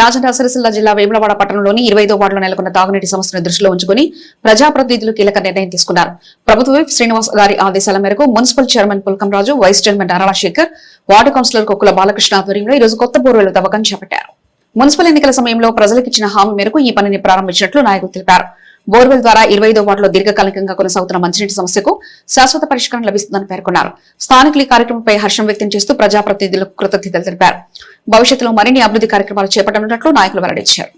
రాజన్న సిరిసిల్ల జిల్లా వేములవాడ పట్టణంలోని ఇరవైదో వార్డులో నెలకొన్న తాగునీటి సమస్యను దృష్టిలో ఉంచుకుని ప్రజాప్రతినిధులు కీలక నిర్ణయం తీసుకున్నారు. ప్రభుత్వ శ్రీనివాస్ గారి ఆదేశాల మేరకు municipal chairman Pulkam Raju vice chairman Narayana ward councillor Kokkula Balakrishna ఆధ్వర్యంలో ఈరోజు కొత్త బోర్వెలు తవ్వకం చేపట్టారు. మున్సిపల్ ఎన్నికల సమయంలో ప్రజలకు ఇచ్చిన హామీ మేరకు ఈ పనిని ప్రారంభించినట్లు నాయకులు తెలిపారు. బోర్వెల్ ద్వారా ఇరవై ఐదో వార్డులో దీర్ఘకాలికంగా కొనసాగుతున్న మంచినీటి సమస్యకు శాశ్వత పరిష్కారం లభిస్తుందని పేర్కొన్నారు. స్థానికులు ఈ కార్యక్రమంపై హర్షం వ్యక్తం చేస్తూ ప్రజాప్రతినిధులకు కృతజ్ఞతలు తెలిపారు. భవిష్యత్తులో మరిన్ని అభివృద్ధి కార్యక్రమాలు చేపట్టనున్నట్లు నాయకులు వెల్లడించారు.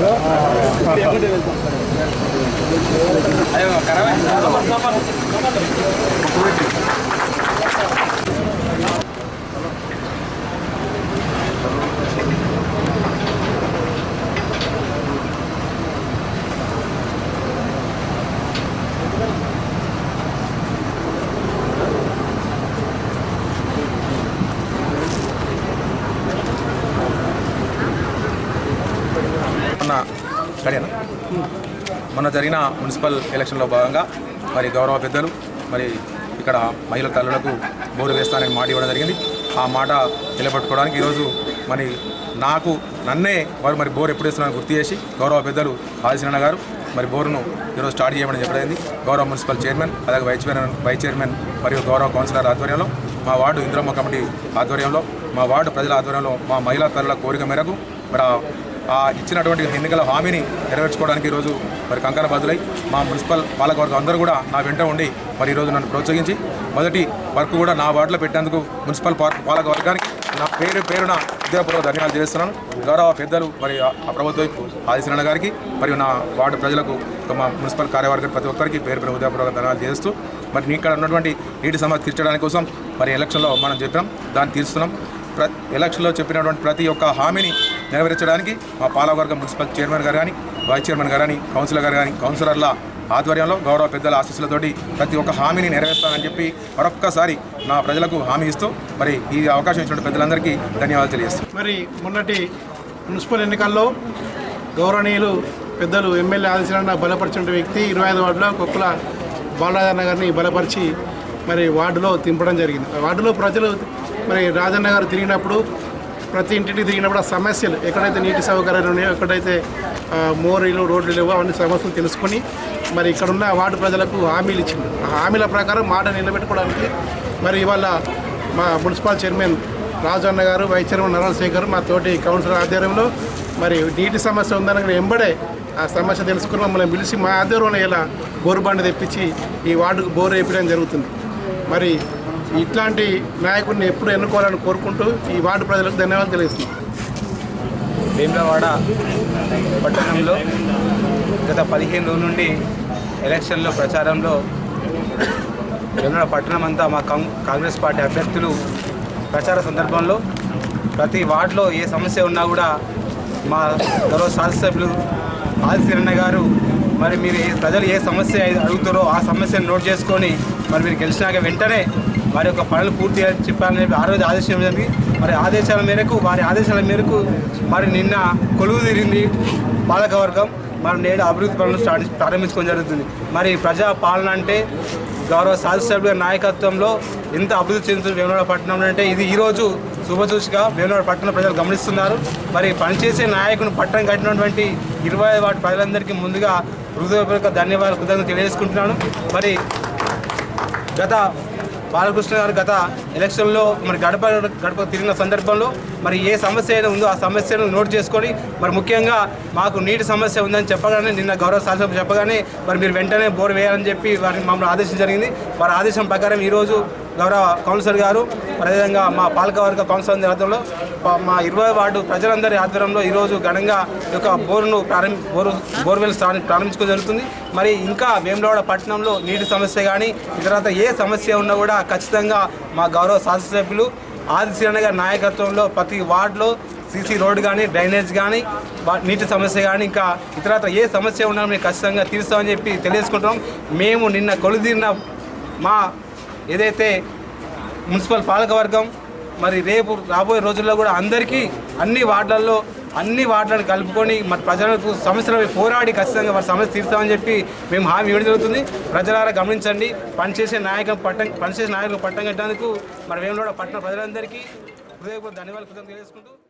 Gracias. మొన్న సరేనా మొన్న జరిగిన మున్సిపల్ ఎలక్షన్లో భాగంగా మరి గౌరవ పెద్దలు మరి ఇక్కడ మహిళల తల్లులకు బోరు వేస్తానని మాట ఇవ్వడం జరిగింది. ఆ మాట నిలబెట్టుకోవడానికి ఈరోజు మరి నాకు నన్నే వారు మరి బోర్ ఎప్పుడు వేస్తున్నారని గుర్తు చేసి గౌరవ పెద్దలు ఆదిశరణ గారు మరి బోరును ఈరోజు స్టార్ట్ చేయమని చెప్పడం గౌరవ మున్సిపల్ చైర్మన్ అలాగే వైస్ చైర్మన్ వైస్ చైర్మన్ మరియు గౌరవ కౌన్సిలర్ ఆధ్వర్యంలో మా వార్డు ఇంద్రమ్మ కమిటీ ఆధ్వర్యంలో మా వార్డు ప్రజల ఆధ్వర్యంలో మా మహిళా తల్లుల కోరిక మేరకు మరి ఇచ్చినటువంటి ఎన్నికల హామీని నెరవేర్చుకోవడానికి ఈరోజు మరి కంకణ బదులై మా మున్సిపల్ పాలకవర్గం అందరూ కూడా నా వెంట ఉండి మరి ఈరోజు నన్ను ప్రోత్సహించి మొదటి వర్క్ కూడా నా వార్డులో పెట్టేందుకు మున్సిపల్ పార్క్ పాలకవర్గానికి నా పేరు పేరున హృదయపూర్వక ధన్యవాదాలు చేస్తున్నాను గౌరవ పెద్దలు మరి ఆ ప్రభుత్వ ఆదిశరణ గారికి మరియు నా వార్డు ప్రజలకు మా మున్సిపల్ కార్యవర్గం ప్రతి ఒక్కరికి పేరు పేరు హృదయపూర్వక ధన్యవాదాలు చేస్తూ మరి ఇక్కడ ఉన్నటువంటి నీటి సమస్య తీర్చడానికి కోసం మరి ఎలక్షన్లో మనం చెప్పాం. దాన్ని తీరుస్తున్నాం. ప్ర ఎలక్షన్లో చెప్పినటువంటి ప్రతి ఒక్క హామీని నెరవేర్చడానికి మా పాలవర్గ మున్సిపల్ చైర్మన్ గారు కానీ వైస్ చైర్మన్ గారు కానీ కౌన్సిలర్ గారు కానీ కౌన్సిలర్ల ఆధ్వర్యంలో గౌరవ పెద్దల ఆశీస్సులతోటి ప్రతి ఒక్క హామీని నెరవేరుస్తానని చెప్పి మరొక్కసారి నా ప్రజలకు హామీ ఇస్తూ మరి ఈ అవకాశం ఇచ్చిన పెద్దలందరికీ ధన్యవాదాలు తెలియజేస్తాను మరి మొన్నటి మున్సిపల్ ఎన్నికల్లో గౌరవనీయులు పెద్దలు ఎమ్మెల్యే ఆదిశరణ బలపరిచిన వ్యక్తి ఇరవై ఐదు వార్డులో కొక్కుల బాలరాజన్న గారిని బలపరిచి మరి వార్డులో తింపడం జరిగింది. వార్డులో ప్రజలు మరి రాజన్న గారు తిరిగినప్పుడు ప్రతి ఇంటికి తిరిగినప్పుడు ఆ సమస్యలు ఎక్కడైతే నీటి సౌకర్యాలు ఉన్నాయో ఎక్కడైతే మోరీలు రోడ్లు లేవో అవన్నీ సమస్యలు తెలుసుకొని మరి ఇక్కడున్న వార్డు ప్రజలకు హామీలు ఇచ్చింది ఆ హామీల ప్రకారం మాట నిలబెట్టుకోవడానికి మరి ఇవాళ మా మున్సిపల్ చైర్మన్ రాజు అన్న గారు వైస్ చైర్మన్ నారాయణ శేఖర్ మా తోటి కౌన్సిలర్ ఆధ్వర్యంలో మరి నీటి సమస్య ఉందని ఎంబడే ఆ సమస్య తెలుసుకుని మమ్మల్ని పిలిచి మా ఆధ్వర్యంలో ఇలా బోరు బండి తెప్పించి ఈ వార్డుకు బోరు వేయడం జరుగుతుంది. మరి ఇట్లాంటి నాయకుడిని ఎప్పుడు ఎన్నుకోవాలని కోరుకుంటూ ఈ వార్డు ప్రజలకు ధన్యవాదాలు తెలియజేస్తున్నాం. వేములవాడ పట్టణంలో గత పదిహేను రోజుల నుండి ఎలక్షన్లో ప్రచారంలో వేములవాడ పట్టణం అంతా మా కాంగ్రెస్ పార్టీ అభ్యర్థులు ప్రచార సందర్భంలో ప్రతి వార్డులో ఏ సమస్య ఉన్నా కూడా మా గౌరవ శాసనసభ్యులు ఆదిశరణ గారు మరి మీరు ప్రజలు ఏ సమస్య అడుగుతారో ఆ సమస్యను నోట్ చేసుకొని మరి మీరు గెలిచినాక వెంటనే వారి యొక్క పనులు పూర్తి చెప్పాలని చెప్పి ఆ రోజు ఆదేశం జరిగింది మరి ఆదేశాల మేరకు వారి ఆదేశాల మేరకు మరి నిన్న కొలువు తీరింది పాలకవర్గం మరి నేడు అభివృద్ధి పనులు స్టార్ట్ ప్రారంభించుకోవడం జరుగుతుంది. మరి ప్రజా పాలన అంటే గౌరవ శాసనసభ్యుల నాయకత్వంలో ఎంత అభివృద్ధి చెందుతుంది వేమనాడ పట్టణంలో అంటే ఇది ఈరోజు శుభదృష్టిగా వేమనాడ పట్టణ ప్రజలు గమనిస్తున్నారు. మరి పనిచేసే నాయకుని పట్టణం కట్టినటువంటి ఇరవై వాటి ప్రజలందరికీ ముందుగా హృదయపూర్వక ధన్యవాదాలు కృతజ్ఞతలు తెలియజేసుకుంటున్నాను. మరి గత బాలకృష్ణ గారు గత ఎలక్షన్లో మరి గడప గడప తిరిగిన సందర్భంలో మరి ఏ సమస్య అయినా ఉందో ఆ సమస్యను నోట్ చేసుకొని మరి ముఖ్యంగా మాకు నీటి సమస్య ఉందని చెప్పగానే నిన్న గౌరవ శాసన చెప్పగానే మరి మీరు వెంటనే బోర్ వేయాలని చెప్పి వారిని మమ్మల్ని ఆదేశం జరిగింది. వారి ఆదేశం ప్రకారం ఈరోజు గౌరవ కౌన్సిలర్ గారు అదేవిధంగా మా పాలకవర్గ కౌన్సిలర్ ఆధ్వర్యంలో మా ఇరవై వార్డు ప్రజలందరి ఆధ్వర్యంలో ఈరోజు ఘనంగా ఈ యొక్క బోరును ప్రారంభ బోరు బోర్వెల్ స్థానం ప్రారంభించుకోవడం జరుగుతుంది. మరి ఇంకా వేములవాడ పట్టణంలో నీటి సమస్య కానీ తర్వాత ఏ సమస్య ఉన్నా కూడా ఖచ్చితంగా మా గౌరవ శాసనసభ్యులు ఆదిశీరణ గారి నాయకత్వంలో ప్రతి వార్డులో సీసీ రోడ్డు కానీ డ్రైనేజ్ కానీ నీటి సమస్య కానీ ఇంకా ఇతరత్ర ఏ సమస్య ఉన్నా మేము ఖచ్చితంగా తీరుస్తామని చెప్పి తెలియజేసుకుంటాం మేము నిన్న కొలుదీరిన మా ఏదైతే మున్సిపల్ పాలకవర్గం మరి రేపు రాబోయే రోజుల్లో కూడా అందరికీ అన్ని వార్డులలో అన్ని వార్డులను కలుపుకొని మరి ప్రజలకు సమస్యలపై పోరాడి ఖచ్చితంగా వారి సమస్య తీర్చామని చెప్పి మేము హామీ ఇవ్వడం జరుగుతుంది. ప్రజలారా గమనించండి. పనిచేసే నాయకం పట్టం పనిచేసే నాయకులు పట్టం కట్టడానికి మరి వేములవాడ పట్టణ ప్రజలందరికీ హృదయపూర్వక ధన్యవాదాలు కృతజ్ఞతలు తెలియజేసుకుంటూ